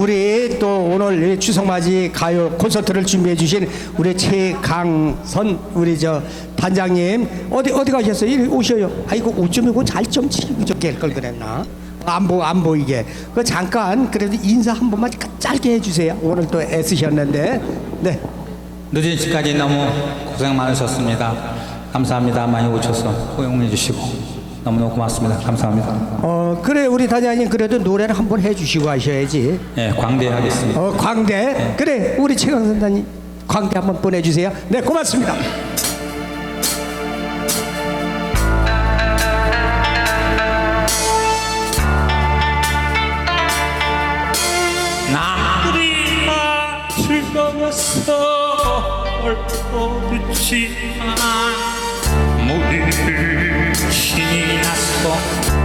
우리 또 오늘 추석맞이 가요 콘서트를 준비해 주신 우리 최강선 우리 저 단장님 어디 어디 가셨어요? 이리 오셔요. 아이고 옷좀 이고 잘 좀 치고 저깰 걸 그랬나? 안 보 안 보이게. 그 잠깐 그래도 인사 한 번만 짧게 해주세요. 오늘 또 애쓰셨는데 네. 늦은 시까지 너무 고생 많으셨습니다. 감사합니다. 많이 오셔서 호응해 주시고 너무너무 고맙습니다. 감사합니다. 어 그래 우리 단장님 그래도 노래를 한번 해주시고 하셔야지. 예, 광대하겠습니다. 어 광대 그래 우리 최강 선 단님 광대 한번 보내주세요. 네 고맙습니다. 나들이가 즐거워서 얼버릇지만 모두 신이 나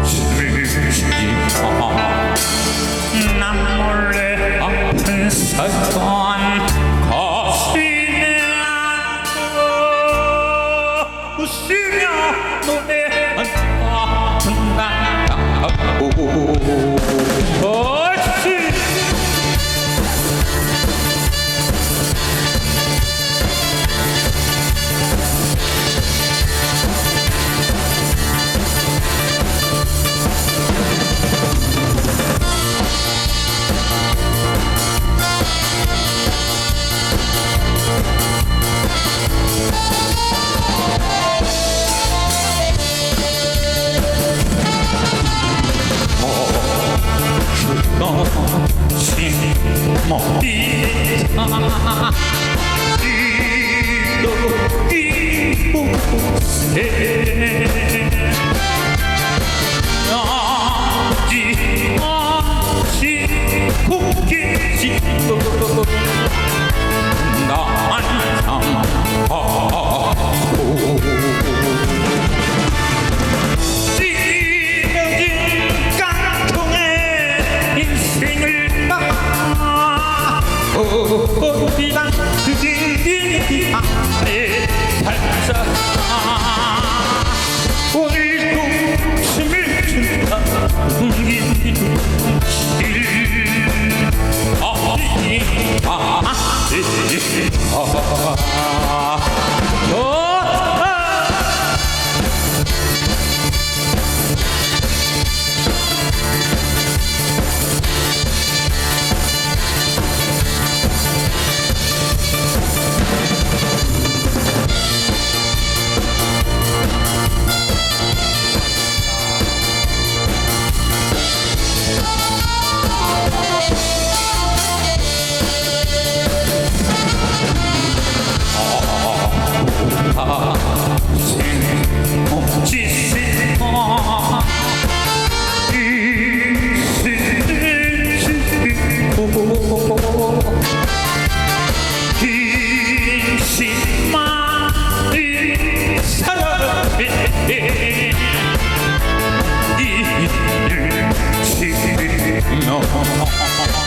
高兴吗？一路一步，哎。 어디다 그진이 아래 발사 오늘도 춤을 춘다 웅긴 실 어디 아 좋다 ハハハハ